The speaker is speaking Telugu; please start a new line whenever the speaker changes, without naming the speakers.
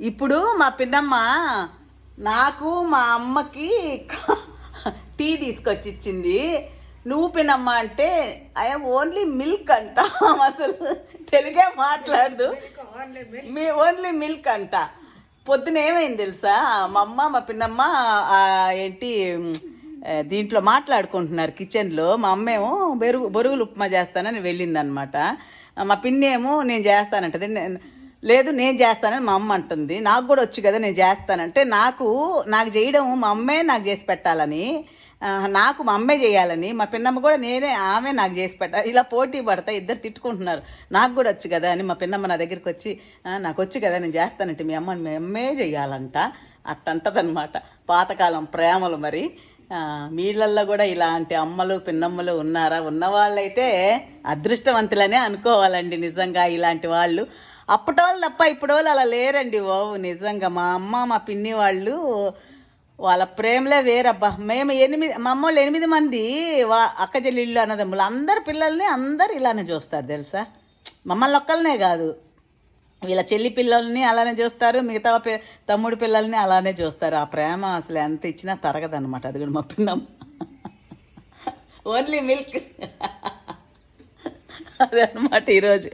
ఇప్పుడు మా పిన్నమ్మ నాకు మా అమ్మకి టీ తీసుకొచ్చి ఇచ్చింది నువ్వు పిన్నమ్మ అంటే ఐ ఓన్లీ మిల్క్ అంట అసలు. తెలుగే మాట్లాడదు. మీ ఓన్లీ మిల్క్ అంట. పొద్దున ఏమైంది తెలుసా? మా అమ్మ మా పిన్నమ్మ ఏంటి దీంట్లో మాట్లాడుకుంటున్నారు కిచెన్లో. మా అమ్మేమో బెరుగు బొరుగులు ఉప్మా చేస్తానని వెళ్ళిందనమాట. మా పిన్నేమో నేను చేస్తానంటది. నేను- లేదు నేను చేస్తానని మా అమ్మ అంటుంది. నాకు కూడా వచ్చు కదా నేను చేస్తానంటే నాకు నాకు చేయడం మా అమ్మే నాకు చేసి పెట్టాలని నాకు మా అమ్మే చేయాలని మా పిన్నమ్మ కూడా నేనే ఆమె నాకు చేసి పెట్ట ఇలా పోటీ పడతా ఇద్దరు తిట్టుకుంటున్నారు. నాకు కూడా వచ్చు కదా అని మా పిన్నమ్మ నా దగ్గరికి వచ్చి నాకు వచ్చు కదా నేను చేస్తానంటే మీ అమ్మని మీ అమ్మే చేయాలంట. అట్టంటదనమాట పాతకాలం ప్రేమలు మరి. మీళ్ళల్లో కూడా ఇలాంటి అమ్మలు పిన్నమ్మలు ఉన్నారా? ఉన్నవాళ్ళైతే అదృష్టవంతులనే అనుకోవాలండి నిజంగా ఇలాంటి వాళ్ళు. అప్పటోళ్ళు తప్ప ఇప్పటోళ్ళు అలా లేరండి ఓ నిజంగా. మా అమ్మ మా పిన్ని వాళ్ళు వాళ్ళ ప్రేమలే వేరబ్బా. మేము ఎనిమిది మా అమ్మోళ్ళు ఎనిమిది మంది వా అక్క చెల్లెళ్ళు అన్నదమ్ములు. అందరు పిల్లల్ని అందరు ఇలానే చూస్తారు తెలుసా? మమ్మల్ని ఒక్కళ్ళనే కాదు. వీళ్ళ చెల్లి పిల్లల్ని అలానే చూస్తారు మిగతా పి- తమ్ముడు పిల్లల్ని అలానే చూస్తారు. ఆ ప్రేమ అసలు ఎంత ఇచ్చినా తరగదనమాట అది కూడా మా పిన్నమ్మ. ఓన్లీ మిల్క్ అదే అనమాట ఈరోజు.